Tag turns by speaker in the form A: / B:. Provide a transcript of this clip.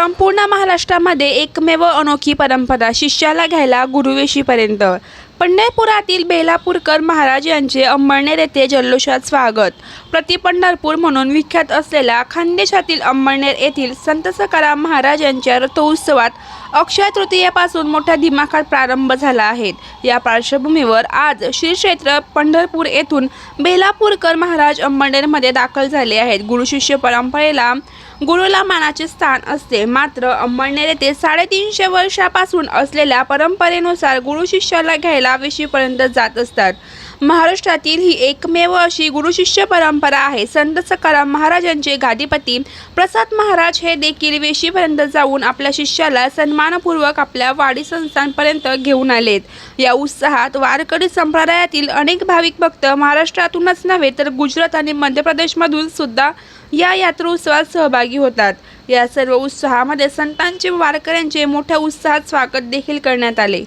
A: संपूर्ण महाराष्ट्रामध्ये एकमेव अनोखी परंपरा शिष्याला घ्यायला गुरुवेशीपर्यंत पंढरपुरातील बेलापूरकर महाराज यांचे अंबळनेर येथे जल्लोषात स्वागत. प्रति पंढरपूर म्हणून विख्यात असलेल्या खानदेशातील अंबळनेर येथील संत सकाराम महाराज यांच्या रथोत्सवात अक्षय तृतीयेपासून मोठ्या दिमाखात प्रारंभ झाला आहे. या पार्श्वभूमीवर आज श्री क्षेत्र पंढरपूर येथून बेलापूरकर महाराज अंबळनेरमध्ये दाखल झाले आहेत. गुरुशिष्य परंपरेला गुरुला मानाचे स्थान असते. मात्र अंमळनेर येथे साडेतीनशे वर्षापासून असलेल्या परंपरेनुसार गुरु शिष्याला घ्यायला वेशीपर्यंत जात असतात. महाराष्ट्रातील ही एकमेव अशी गुरुशिष्य परंपरा आहे. संत सकाराम महाराजांचे गादीपती प्रसाद महाराज हे देखील वेशीपर्यंत जाऊन आपल्या शिष्याला सन्मानपूर्वक आपल्या वाडी संस्थांपर्यंत घेऊन आलेत. या उत्साहात वारकरी संप्रदायातील अनेक भाविक भक्त महाराष्ट्रातूनच नव्हे तर गुजरात आणि मध्य प्रदेशमधून सुद्धा या यात्रोत्सवात सहभागी होतात. या सर्व उत्साहामध्ये संतांचे वारकऱ्यांचे मोठ्या उत्साहात स्वागत देखील करण्यात आले.